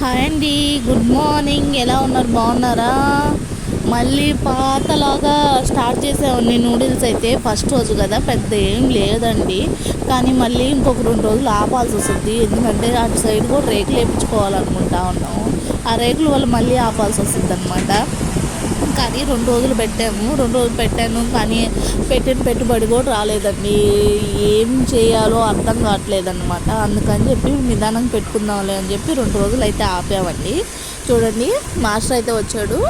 Hi అండి. Good morning. ఎలా ఉన్నారు? బాగున్నారా? మళ్ళీ పాతలాగా స్టార్ట్ చేసామండి నూడిల్స్ అయితే ఫస్ట్ రోజు కదా పెద్ద ఏం లేదండి. కానీ మళ్ళీ ఇంకొక రెండు రోజులు ఆపాల్సి వస్తుంది. ఎందుకంటే అటు సైడ్ కూడా రేకులు వేయించుకోవాలనుకుంటా ఉన్నాము. ఆ రేకుల వల్ల మళ్ళీ ఆపాల్సి వస్తుంది అనమాట కానీ రెండు రోజులు పెట్టాము. రెండు రోజులు పెట్టాను కానీ పెట్టిన పెట్టుబడి కూడా రాలేదండి. ఏం చేయాలో అర్థం కావట్లేదు అనమాట అందుకని చెప్పి నిదానంగా పెట్టుకుందాంలే అని చెప్పి రెండు రోజులు అయితే ఆపామండి. చూడండి మాస్టర్ అయితే వచ్చాడు.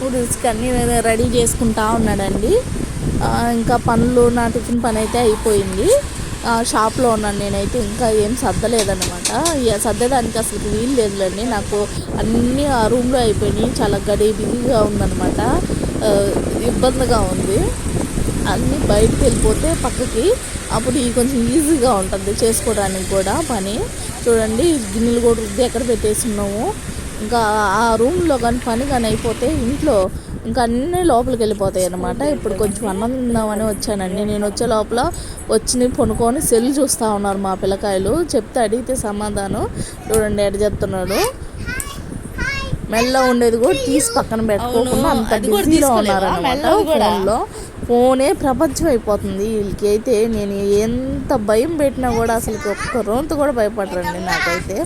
నూడిల్స్కి అన్నీ రెడీ చేసుకుంటా ఉన్నాడండి. ఇంకా పనులు నా టిఫిన్ పని అయితే అయిపోయింది. షాప్లో ఉన్నాను నేనైతే ఇంకా ఏం సర్దలేదనమాట ఇక సర్దడానికి అసలు వీలు లేదులేండి. నాకు అన్నీ ఆ రూమ్లో అయిపోయినాయి. చాలా గడి బిజీగా ఉందన్నమాట. ఇబ్బందిగా ఉంది. అన్నీ బయటకు వెళ్ళిపోతే పక్కకి అప్పుడు ఇది కొంచెం ఈజీగా ఉంటుంది చేసుకోవడానికి కూడా పని. చూడండి గిన్నెలు కూడా రుద్ది ఎక్కడ పెట్టేసి ఉన్నాము ఇంకా ఆ రూమ్లో కానీ పని కానీ అయిపోతే ఇంట్లో ఇంకా అన్నీ లోపలికి వెళ్ళిపోతాయి అన్నమాట. ఇప్పుడు కొంచెం అన్నం తిందామని వచ్చానండి. నేను వచ్చే లోపల వచ్చి కొనుక్కొని సెల్ చూస్తూ ఉన్నారు మా పిల్లకాయలు. చెప్తే అడిగితే సమాధానం. చూడండి ఎడ చెప్తున్నాడు. మెల్ల ఉండేది కూడా తీసి పక్కన పెట్టుకోకుండా అంత బిజీలో కూడా? ఫోన్లో ఫోనే ప్రపంచం అయిపోతుంది వీళ్ళకి. అయితే నేను ఎంత భయం పెట్టినా కూడా అసలు ఒక్క రోజు కూడా భయపడరండి నాకైతే.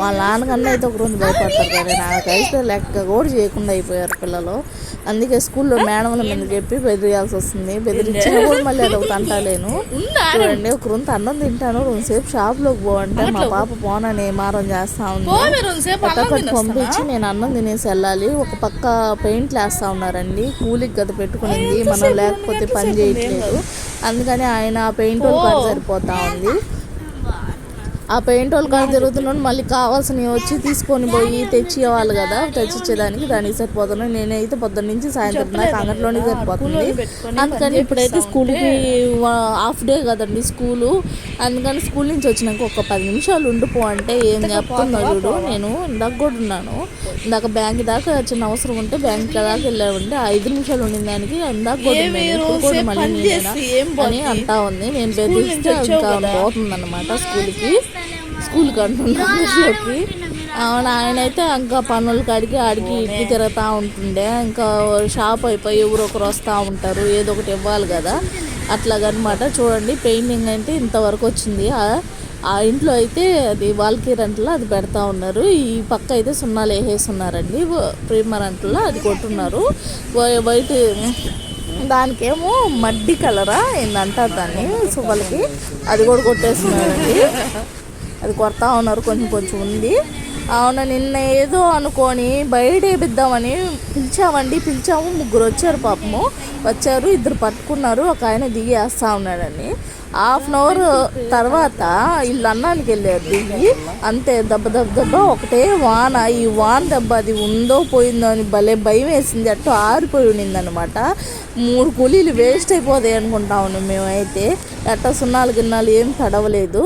వాళ్ళ నాన్నకన్నా అయితే ఒక రోజు భయపడతారు కానీ నాకైతే లెక్క కూడా చేయకుండా అయిపోయారు పిల్లలు. అందుకే స్కూల్లో మేడంల మీద చెప్పి బెదిరియాల్సి వస్తుంది. బెదిరించినా కూడా మళ్ళీ అది ఒక అంటాలేను. చూడండి ఒక రొంత అన్నం తింటాను రెండుసేపు షాప్లోకి పోవంటే మా పాప పోనని మారం చేస్తా ఉంది? పంపించి నేను అన్నం తినేసి వెళ్ళాలి. ఒక పక్క పెయింట్ వేస్తా ఉన్నారండి. కూలికి గది పెట్టుకునింది. మనం లేకపోతే పని చేయట్లేదు. అందుకని ఆయన పెయింట్ వాళ్ళు సరిపోతా ఉంది. ఆ పెయింట్ వాళ్ళు కాడ తిరుగుతున్నాను మళ్ళీ కావాల్సినవి వచ్చి తీసుకొని పోయి తెచ్చి ఇవ్వాలి కదా తెచ్చిచ్చేదానికి దానికి సరిపోతున్నాను నేనైతే పొద్దున్న నుంచి సాయంత్రం దాకా అంగట్లోనే సరిపోతుంది. అందుకని ఇప్పుడైతే స్కూల్కి హాఫ్ డే కదండి స్కూలు. అందుకని స్కూల్ నుంచి వచ్చినాక ఒక పది నిమిషాలు ఉండిపో అంటే ఏం చెప్తుందో చూడు. నేను ఇందాక కూడా ఉన్నాను. ఇందాక బ్యాంక్ దాకా చిన్న అవసరం ఉంటే బ్యాంక్ దాకా వెళ్ళామంటే ఐదు నిమిషాలు ఉండిన దానికి ఇందాక కూడా మళ్ళీ అని అంటా ఉంది. నేను బెదిరిస్తే ఇంకా పోతుందన్నమాట స్కూల్కి. స్కూల్కి అంటున్నాకి అవును ఆయన అయితే ఇంకా పనులు కాడికి ఆడికి ఇడికి తిరుగుతూ ఉంటుండే. ఇంకా షాప్ అయిపోయి ఎవరొకరు ఒకరు వస్తూ ఉంటారు ఏదో ఒకటి ఇవ్వాలి కదా. అట్లాగనమాట. చూడండి పెయింటింగ్ అంటే ఇంతవరకు వచ్చింది. ఆ- ఇంట్లో అయితే అది వాల్కీ రెంట్లో అది పెడతా ఉన్నారు. ఈ పక్క అయితే సున్నాలు వేసేస్తున్నారండి. ప్రేమ అంట్లో అది కొట్టున్నారు. వైట్ దానికేమో మడ్డి కలరా ఏందంటారు దాన్ని? సో వాళ్ళకి అది కూడా కొట్టేస్తున్నారండి. అది కొడతా ఉన్నారు కొంచెం కొంచెం ఉంది. అవును నిన్న ఏదో అనుకొని బయట వేపిద్దామని పిలిచామండి. పిలిచాము ముగ్గురు వచ్చారు పాపము. వచ్చారు ఇద్దరు పట్టుకున్నారు ఒక ఆయన దిగి వేస్తా ఉన్నాడని. హాఫ్ అన్ అవర్ తర్వాత వీళ్ళు అన్నానికి వెళ్ళారు దిగి అంతే దెబ్బ దెబ్బ దెబ్బ ఒకటే వాన. ఈ వాన దెబ్బ అది ఉందో పోయిందో అని భలే భయం వేసింది. అట్టు ఆరిపోయి ఉండిందనమాట మూడు కూలీలు వేస్ట్ అయిపోతాయి అనుకుంటా ఉన్నాం మేమైతే. అట్ట సున్నాలు గిన్నాలు ఏం తడవలేదు.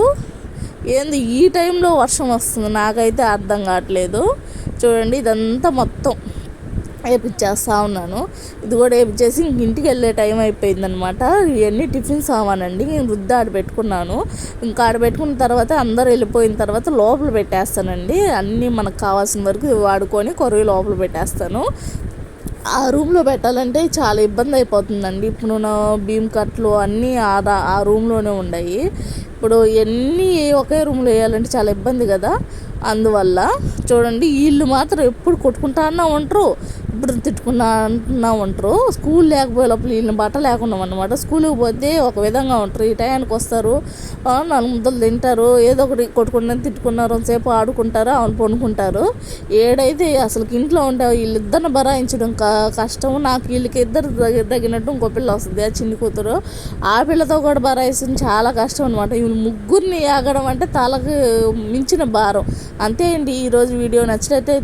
ఏంది ఈ టైంలో వర్షం వస్తుంది. నాకైతే అర్థం కావట్లేదు. చూడండి ఇదంతా మొత్తం వేపించేస్తా ఉన్నాను. ఇది కూడా వేపించేసి ఇంక ఇంటికి వెళ్ళే టైం అయిపోయిందనమాట. ఇవన్నీ టిఫిన్ సామానండి. నేను వృద్ధి ఆడ పెట్టుకున్నాను. ఇంకా ఆడ పెట్టుకున్న తర్వాత అందరు వెళ్ళిపోయిన తర్వాత లోపల పెట్టేస్తానండి. అన్నీ మనకు కావాల్సిన వరకు వాడుకొని కొరవి లోపల పెట్టేస్తాను. ఆ రూమ్లో పెట్టాలంటే చాలా ఇబ్బంది అయిపోతుందండి ఇప్పుడు నా భీమ్ కట్లు అన్నీ ఆ ఆ రూమ్లోనే ఉన్నాయి ఇప్పుడు ఎన్ని ఒకే రూమ్లో వేయాలంటే చాలా ఇబ్బంది కదా. అందువల్ల చూడండి వీళ్ళు మాత్రం ఎప్పుడు కొట్టుకుంటానే ఉంటారు ఇప్పుడు తిట్టుకున్నా అంటున్నా ఉంటారు. స్కూల్ లేకపోయే లోపల వీళ్ళని బట్ట లేకుండా అనమాట స్కూల్కి పోతే ఒక విధంగా ఉంటారు. ఈ టయానికి వస్తారు. ఆ, నాలుగు ముద్దలు తింటారు. ఏదో ఒకటి కొట్టుకున్నా తిట్టుకున్నారు సేపు ఆడుకుంటారు అవును పండుకుంటారు. ఏడైతే అసలు ఇంట్లో ఉండే వీళ్ళిద్దరిని భరాయించడం క- కష్టం. నాకు వీళ్ళకి ఇద్దరు తగి- తగినట్టు ఇంకో పిల్ల వస్తుంది ఆ చిన్ని కూతురు. ఆ పిల్లతో కూడా భరాయిస్తుంది చాలా కష్టం అనమాట వీళ్ళు ముగ్గురిని ఆగడం అంటే తలకు మించిన భారం. అంతే అండి ఈరోజు వీడియో నచ్చినట్లయితే